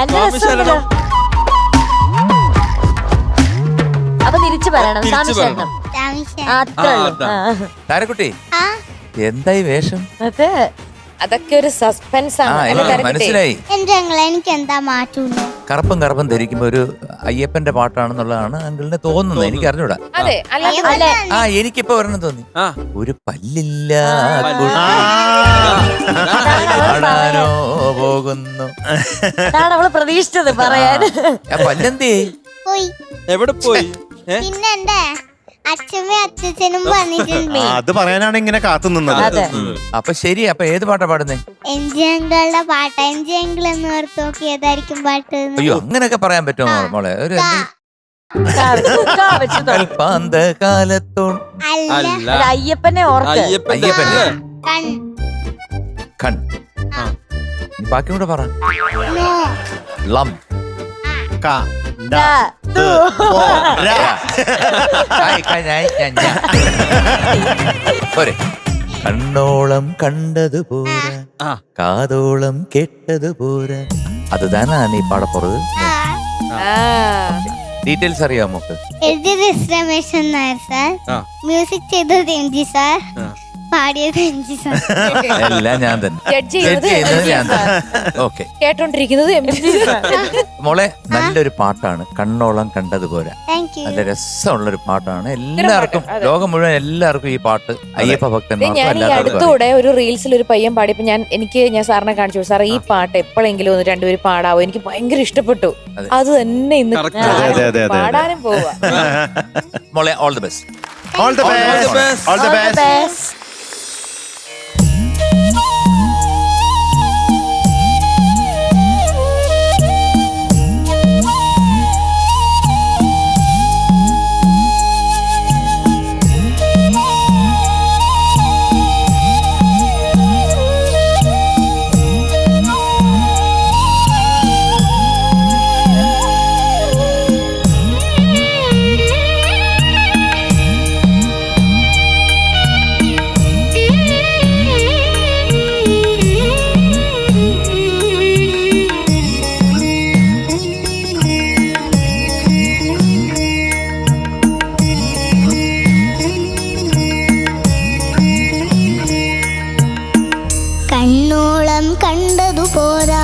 നല്ല രസമുണ്ടല്ലോ. അപ്പൊ തിരിച്ചു പറയണം. തിരിച്ച് സ്വാമി ശരണം. ആ, അത്രേ ആ, ഉള്ളൂ. ആ. താരക്കുട്ടി ആ. എന്തായി വേഷം? അതെ. അതൊക്കെ ഒരു സസ്പെൻസ് ആണ്? മനസ്സിലായി. എന്റെ അങ്ങളെ എനിക്ക് എന്താ മാറ്റുന്നു? കറുപ്പും കറുപ്പും ധരിക്കുമ്പോ ഒരു അയ്യപ്പന്റെ പാട്ടാണെന്നുള്ളതാണ് അങ്കിളിന് തോന്നുന്നത്. എനിക്ക് അറിഞ്ഞൂടാ. അതെ അല്ല അല്ലെ. ആ എനിക്കിപ്പോ ഒരെണ്ണം തോന്നി. ഒരു പല്ലില്ല പാടാനോ പോകുന്നു. അവൾ പ്രതീക്ഷിച്ചത് പറയാൻ. ആ പല്ലെന്തേ? പോയി. എവിടെ പോയി? പിന്നെ എന്റെ അച്ഛനും അത് പറയാനാണ് ഇങ്ങനെ കാത്തു നിന്നത്. അപ്പൊ ശരി അപ്പൊ ഏത് പാട്ടാ പാടുന്നേ? എൻ ജി അങ്കിളുടെ പാട്ട് എൻ ജി അങ്കിൾ എന്ന് ഓർത്ത് നോക്കി ഏതായിരിക്കും പാട്ട്. അയ്യോ അങ്ങനെയൊക്കെ പറയാൻ പറ്റുമോ മോളെ? ഒരു അയ്യപ്പനെ അയ്യപ്പനെ. കൺ. കൺ. ആ. നീ ബാക്കി കൂടെ പറ. നോ. ലം കാ, ദു. പോ, ര. കായ്, കായ്, ഞായ്, ഞാൻ, ഞാൻ. പോരെ കണ്ണോളം കണ്ടത് പോരാ ആ. കാതോളം കേട്ടത് പോരാ അതുതാനാ നീ പാടപ്പുറത് ആ ആ. ഡീറ്റെയിൽസ് അറിയാമോ മോക്ക് എഴുതിയത് എസ് രമേശൻ നായർ സാർ ആ. മ്യൂസിക് ചെയ്തത് എം ജി സാർ ആ. പാടിയത് എം ജി സാർ എല്ലാം ഞാൻ തന്നെ. ജഡ്ജ് ജഡ്ജ് ചെയ്യുന്നത് ഞാൻ തന്നെ. ഓക്കെ കേട്ടോണ്ടിരിക്കുന്നത് എം ജി സാർ. മോളെ നല്ലൊരു പാട്ടാണ്. കണ്ണോളം കണ്ടതുപോലെ നല്ല താങ്ക് യു നല്ല രസമുള്ളൊരു പാട്ടാണ്. എല്ലാവർക്കും ലോകം മുഴുവൻ എല്ലാവർക്കും ഈ പാട്ട് അയ്യപ്പ ഭക്തൻ ഭക്തന്മാർക്കും ഞാൻ ഈ എല്ലാവർക്കും അടുത്തൂടെ ഒരു റീൽസിൽ ഒരു പയ്യൻ പാടിയപ്പോ ഞാൻ എനിക്ക് ഞാൻ സാറിനെ കാണിച്ചു. സാർ ഈ പാട്ട് എപ്പോഴെങ്കിലും ഒന്ന് രണ്ടുപേരും പാടാവോ? എനിക്ക് ഭയങ്കര ഇഷ്ടപ്പെട്ടു. അതെ. അത് തന്നെ ഇന്ന് Correct. ഞാൻ അതെ, അതെ, അതെ, അതെ. പാടാനും പോവാ. മോളെ all the best all the best all best. Best All the best. கண்ணோளம் கண்டது போரா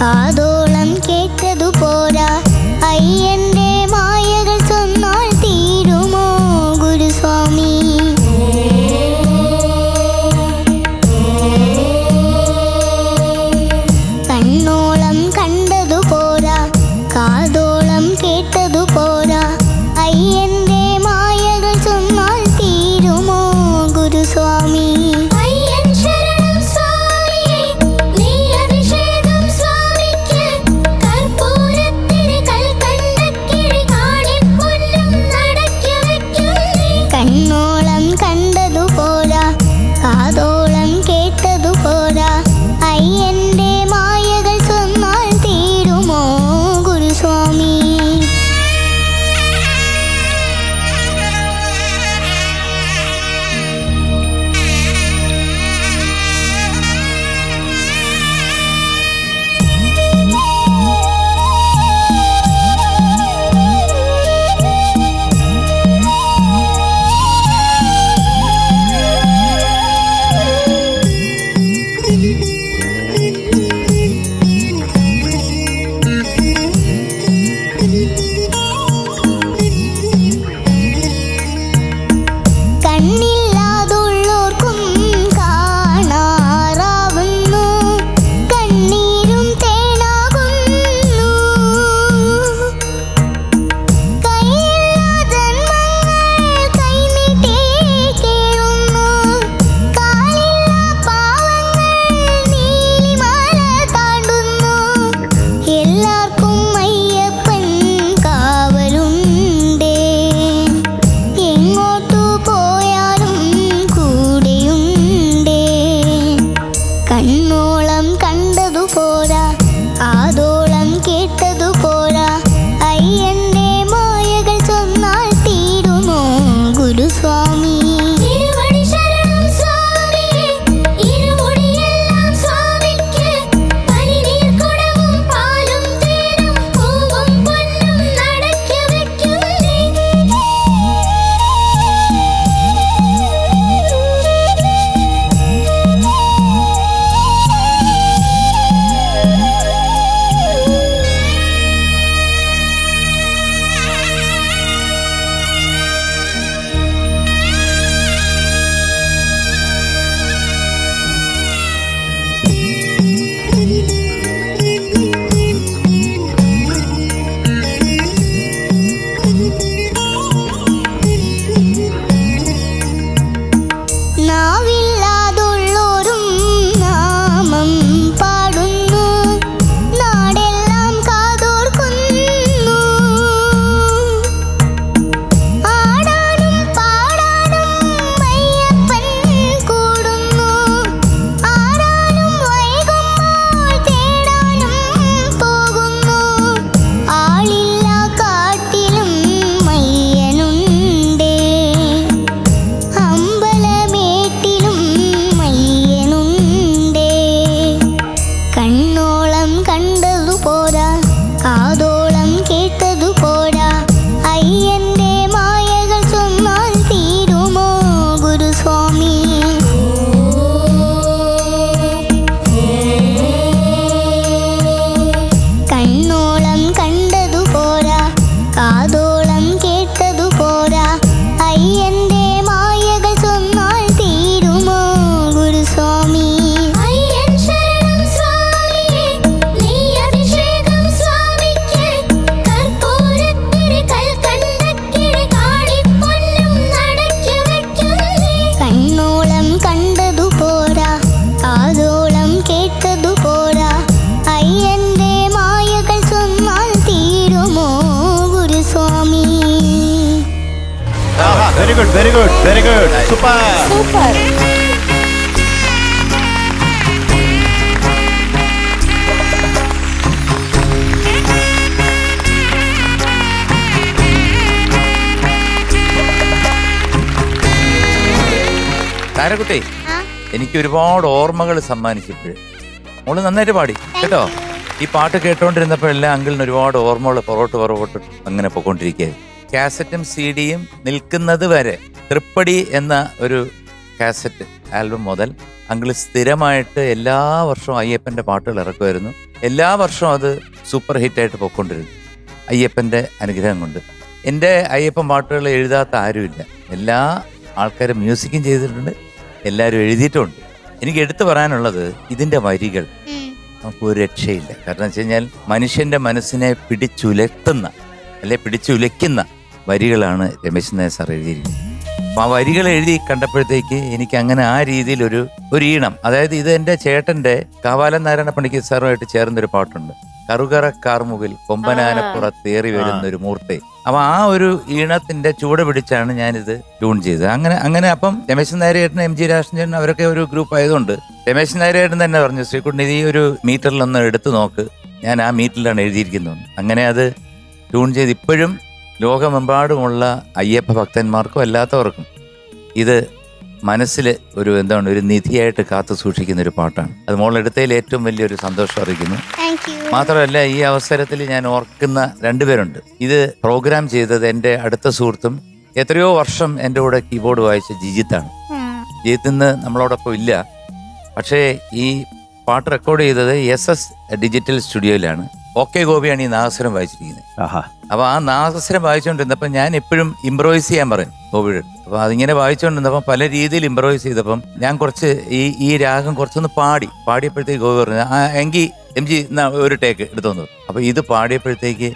காதோளம் கேட்டது போரா ஐயன் ലോകം കണ്ടതുപോരാ. ആദോ സൂപ്പർ സൂപ്പർ താരക്കുട്ടി എനിക്ക് ഒരുപാട് ഓർമ്മകൾ സമ്മാനിച്ചപ്പോഴ് മോൾ നന്നായിട്ട് പാടി കേട്ടോ? ഈ പാട്ട് കേട്ടോണ്ടിരുന്നപ്പോഴെല്ലാം അങ്കിളിന് ഒരുപാട് ഓർമ്മകൾ പുറകോട്ട് പുറകോട്ട് അങ്ങനെ പോയിക്കൊണ്ടിരിക്കുകയായിരുന്നു. കാസറ്റും സി ഡിയും നിൽക്കുന്നത് വരെ. തൃപ്പടി എന്ന ഒരു കാസറ്റ് ആൽബം മുതൽ അങ്കിൾ സ്ഥിരമായിട്ട് എല്ലാ വർഷവും അയ്യപ്പന്റെ പാട്ടുകൾ ഇറക്കുമായിരുന്നു. എല്ലാ വർഷവും അത് സൂപ്പർ ഹിറ്റായിട്ട് പോയിക്കൊണ്ടിരുന്നു. അയ്യപ്പന്റെ അനുഗ്രഹം കൊണ്ട്. എന്റെ അയ്യപ്പൻ പാട്ടുകൾ എഴുതാത്ത ആരുമില്ല. എല്ലാ ആൾക്കാരും മ്യൂസിക്കും ചെയ്തിട്ടുണ്ട്. എല്ലാവരും എഴുതിയിട്ടുമുണ്ട് എനിക്ക് എടുത്തു പറയാനുള്ളത് ഇതിന്റെ വരികൾ നമുക്ക് ഒരു രക്ഷയില്ല. കാരണം വെച്ച് കഴിഞ്ഞാൽ മനുഷ്യന്റെ മനസ്സിനെ പിടിച്ചുലത്തുന്ന അല്ലെ പിടിച്ചുലയ്ക്കുന്ന വരികളാണ് രമേശ് നായർ സാർ എഴുതിയിരിക്കുന്നത്. ആ വരികൾ എഴുതി കണ്ടപ്പോഴത്തേക്ക് എനിക്ക് അങ്ങനെ ആ രീതിയിൽ ഒരു ഒരു ഈണം. അതായത് ഇത് എന്റെ ചേട്ടന്റെ കാവാലൻ നാരായണ പണിക്ക് സാറുമായിട്ട് ചേർന്നൊരു പാട്ടുണ്ട്. കറുകറ കാർമുകിൽ കൊമ്പനാനപ്പുറത്തേറി വരുന്ന ഒരു മൂർത്തി. അപ്പൊ ആ ഒരു ഈണത്തിന്റെ ചൂട് പിടിച്ചാണ് ഞാനിത് ട്യൂൺ ചെയ്തത്. അങ്ങനെ അങ്ങനെ അപ്പം രമേശൻ നായരേട്ടൻ എം ജി രാഷ്ട്രൻ അവരൊക്കെ ഒരു ഗ്രൂപ്പ് ആയതുകൊണ്ട് രമേശൻ നായരേട്ടൻ തന്നെ പറഞ്ഞു ശ്രീകുട്ടൻ ഈ ഒരു മീറ്ററിലൊന്ന് എടുത്തു നോക്ക്. ഞാൻ ആ മീറ്ററിലാണ് എഴുതിയിരിക്കുന്നത്. അങ്ങനെ അത് ട്യൂൺ ചെയ്ത് ഇപ്പോഴും ലോകമെമ്പാടുമുള്ള അയ്യപ്പ ഭക്തന്മാർക്കും അല്ലാത്തവർക്കും ഇത് മനസ്സിൽ ഒരു എന്താണ് ഒരു നിധിയായിട്ട് കാത്തു സൂക്ഷിക്കുന്ന ഒരു പാട്ടാണ്. അത് മോളെടുത്തതിൽ ഏറ്റവും വലിയൊരു സന്തോഷം അറിയിക്കുന്നു. മാത്രമല്ല ഈ അവസരത്തിൽ ഞാൻ ഓർക്കുന്ന രണ്ടുപേരുണ്ട് ഇത് പ്രോഗ്രാം ചെയ്തത് എന്റെ അടുത്ത സുഹൃത്തും എത്രയോ വർഷം എന്റെ കൂടെ കീബോർഡ് വായിച്ച ജിജിത്താണ്. ജിജിത്ത് ഇന്ന് നമ്മളോടൊപ്പം ഇല്ല. പക്ഷേ ഈ പാട്ട് റെക്കോർഡ് ചെയ്തത് എസ് എസ് ഡിജിറ്റൽ സ്റ്റുഡിയോയിലാണ്. ഓക്കെ ഗോപിയാണ് ഈ നാഗസ്വരം വായിച്ചിരിക്കുന്നത്. ആഹാ. അപ്പോൾ ആ നാഗസ്വരം വായിച്ചുകൊണ്ടിരുന്നപ്പോൾ ഞാൻ എപ്പോഴും ഇംപ്രോവൈസ് ചെയ്യാൻ പറയും ഗോപിയുടെ. അടുത്ത് അപ്പോൾ അതിങ്ങനെ വായിച്ചുകൊണ്ടിരുന്നപ്പോൾ പല രീതിയിൽ ഇംപ്രോവൈസ് ചെയ്തപ്പം ഞാൻ കുറച്ച് ഈ ഈ രാഗം കുറച്ചൊന്ന് പാടി. പാടിയപ്പോഴത്തേക്ക് ഗോപി പറഞ്ഞു ആ എങ്കിൽ എം ജി എന്നാ ഒരു ടേക്ക് എടുത്തു തന്നു. അപ്പോൾ ഇത് പാടിയപ്പോഴത്തേക്ക്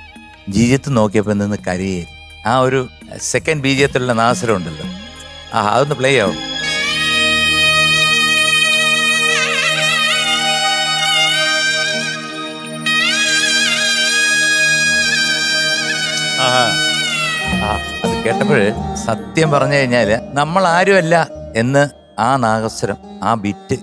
ജീജത്ത് നോക്കിയപ്പോൾ നിന്ന് കരയായിരുന്നു ആ ഒരു സെക്കൻഡ് ബീജത്തിലുള്ള നാസരം ഉണ്ടല്ലോ. ആ അതൊന്ന് പ്ലേ ആവും? ആ അത് കേട്ടപ്പോൾ സത്യം പറഞ്ഞു കഴിഞ്ഞാൽ നമ്മൾ ആരുമല്ല എന്ന് ആ നാഗസ്വരം ആ ബിറ്റ്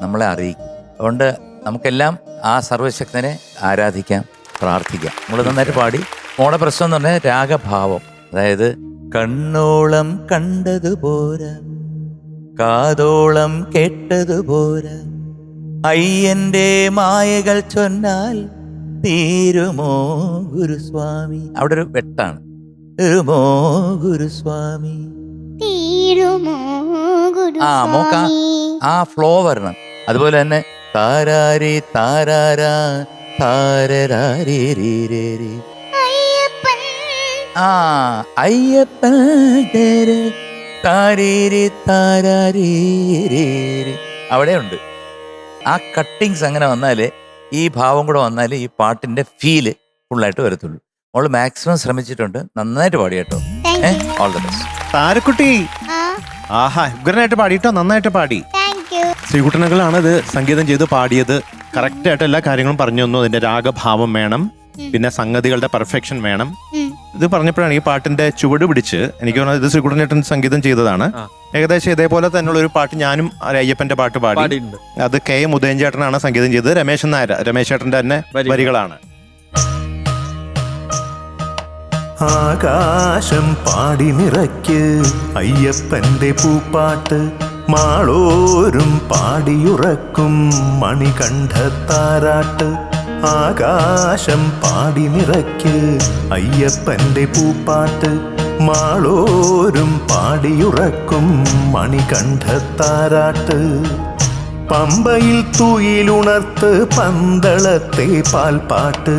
നമ്മളെ അറിയിക്കും. അതുകൊണ്ട് നമുക്കെല്ലാം ആ സർവശക്തനെ ആരാധിക്കാം പ്രാർത്ഥിക്കാം. നമ്മൾ നന്നായിട്ട് പാടി. മോളെ പ്രശ്നം എന്ന് പറഞ്ഞാൽ രാഗഭാവം. അതായത് കണ്ണോളം കണ്ടതുപോരാ കാതോളം കേട്ടതുപോരാ അയ്യന്റെ മായകൾ ചൊന്നാൽ തീരുമോ ഗുരുസ്വാമി? അവിടെ ഒരു വെട്ടാണ്. തീരുമോ ഗുരുസ്വാമി? തീരുമോ ആ, മോക്ക. ആ ഫ്ലോ വരണം. അതുപോലെ തന്നെ താരാരി താരാരാ താരരാരി ആ അയ്യപ്പൻ തേരെ താരീരി. അവിടെ ഉണ്ട് ആ കട്ടിങ്സ് അങ്ങനെ വന്നാലേ ഈ ഭാവം കൂടെ വന്നാലേ ഈ പാട്ടിന്റെ ഫീൽ ഫുള്ളായിട്ട് വരത്തുള്ളൂ. അവൾ മാക്സിമം ശ്രമിച്ചിട്ടുണ്ട്. നന്നായിട്ട് പാടി കേട്ടോ. ഓൾ ദ ബെസ്റ്റ് താരക്കുട്ടി. ആ. ആഹാ ഉഗ്രനായിട്ട് പാടിട്ടോ? നന്നായിട്ട് പാടി. ശ്രീകുട്ടനകളാണ് ഇത് സംഗീതം ചെയ്ത് പാടിയത്. കറക്റ്റ് ആയിട്ട് എല്ലാ കാര്യങ്ങളും പറഞ്ഞു തന്നു. അതിന്റെ രാഗഭാവം വേണം. പിന്നെ സംഗതികളുടെ പെർഫെക്ഷൻ വേണം. ഇത് പറഞ്ഞപ്പോഴാണ് ഈ പാട്ടിന്റെ ചുവട് പിടിച്ച് എനിക്ക് തോന്നുന്നത് ഇത് ശ്രീകുടനേട്ടൻ സംഗീതം ചെയ്തതാണ്. ഏകദേശം ഇതേപോലെ തന്നെയുള്ള ഒരു പാട്ട് ഞാനും അയ്യപ്പന്റെ പാട്ട് പാടി. അത് കെ എം ഉദയൻചേട്ടനാണ് സംഗീതം ചെയ്തത്. രമേശൻ നായർ രമേശ് ചേട്ടന്റെ തന്നെ വരികളാണ്. ആകാശം പാടി നിറയ്ക്ക് അയ്യപ്പന്റെ പൂപ്പാട്ട് മാളോരും പാടിയുറക്കും മണികണ്ഠത്താരാട്ട് ആകാശം പാടി നിറയ്ക്ക് അയ്യപ്പന്റെ പൂപ്പാട്ട് മാളോരും പാടിയുറക്കും മണികണ്ഠത്താരാട്ട്. പമ്പയിൽ തൂയിലുണർത്ത് പന്തളത്തെ പാൽപ്പാട്ട്.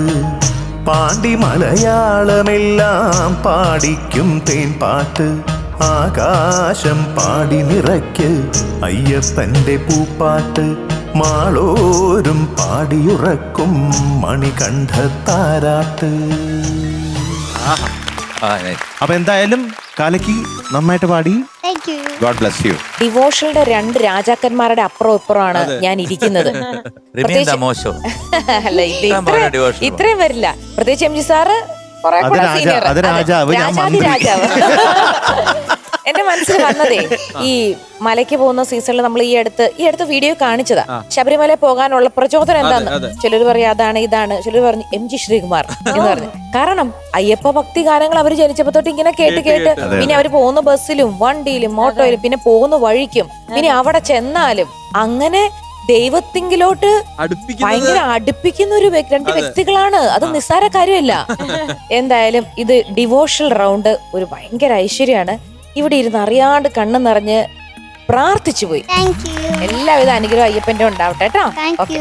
പാണ്ടി മലയാളമെല്ലാം പാടിക്കും തേൻപാട്ട്. ആകാശം പാടി നിറയ്ക്ക് അയ്യപ്പന്റെ പൂപ്പാട്ട്. മാളോരും പാടിയുറക്കും മണികണ്ഠത്താരാട്ട്. താരാട്ട്. അപ്പൊ എന്തായാലും കാലയ്ക്ക് നന്നായിട്ട് പാടി. God bless you. ഡിവോഷണയുടെ രണ്ട് രാജാക്കന്മാരുടെ അപ്പുറം ഇപ്പുറമാണ് ഞാൻ ഇരിക്കുന്നത്. അല്ല ഇത് ഇത്രയും വരില്ല. പ്രത്യേകിച്ച് എം ജി സാറ് രാജാവ്, എന്റെ മനസ്സിൽ വന്നതേ ഈ മലയ്ക്ക് പോകുന്ന സീസണിൽ നമ്മൾ ഈ അടുത്ത് ഈ അടുത്ത് വീഡിയോ കാണിച്ചതാ. ശബരിമല പോകാനുള്ള പ്രചോദനം എന്താന്ന്. ചിലർ പറയും അതാണ് ഇതാണ്. ചിലർ പറഞ്ഞു എം ജി ശ്രീകുമാർ. എന്ന് പറഞ്ഞു. കാരണം അയ്യപ്പ ഭക്തി ഗാനങ്ങൾ അവർ ജനിച്ചപ്പോ തൊട്ട് ഇങ്ങനെ കേട്ട് കേട്ട് പിന്നെ അവർ പോകുന്ന ബസ്സിലും വണ്ടിയിലും ഓട്ടോയിലും പിന്നെ പോകുന്ന വഴിക്കും പിന്നെ അവിടെ ചെന്നാലും അങ്ങനെ ദൈവത്തിങ്കിലോട്ട് ഭയങ്കര അടുപ്പിക്കുന്ന ഒരു രണ്ട് വ്യക്തികളാണ്. അത് നിസ്സാര കാര്യമല്ല. എന്തായാലും ഇത് ഡിവോഷണൽ റൗണ്ട് ഒരു ഭയങ്കര ഐശ്വര്യമാണ്. ഇവിടെ ഇരുന്ന് അറിയാണ്ട് കണ്ണു നിറഞ്ഞ് പ്രാർത്ഥിച്ചു പോയി. എല്ലാവിധ അനുഗ്രഹം അയ്യപ്പന്റെ ഉണ്ടാവട്ടെ കേട്ടോ. ഓക്കെ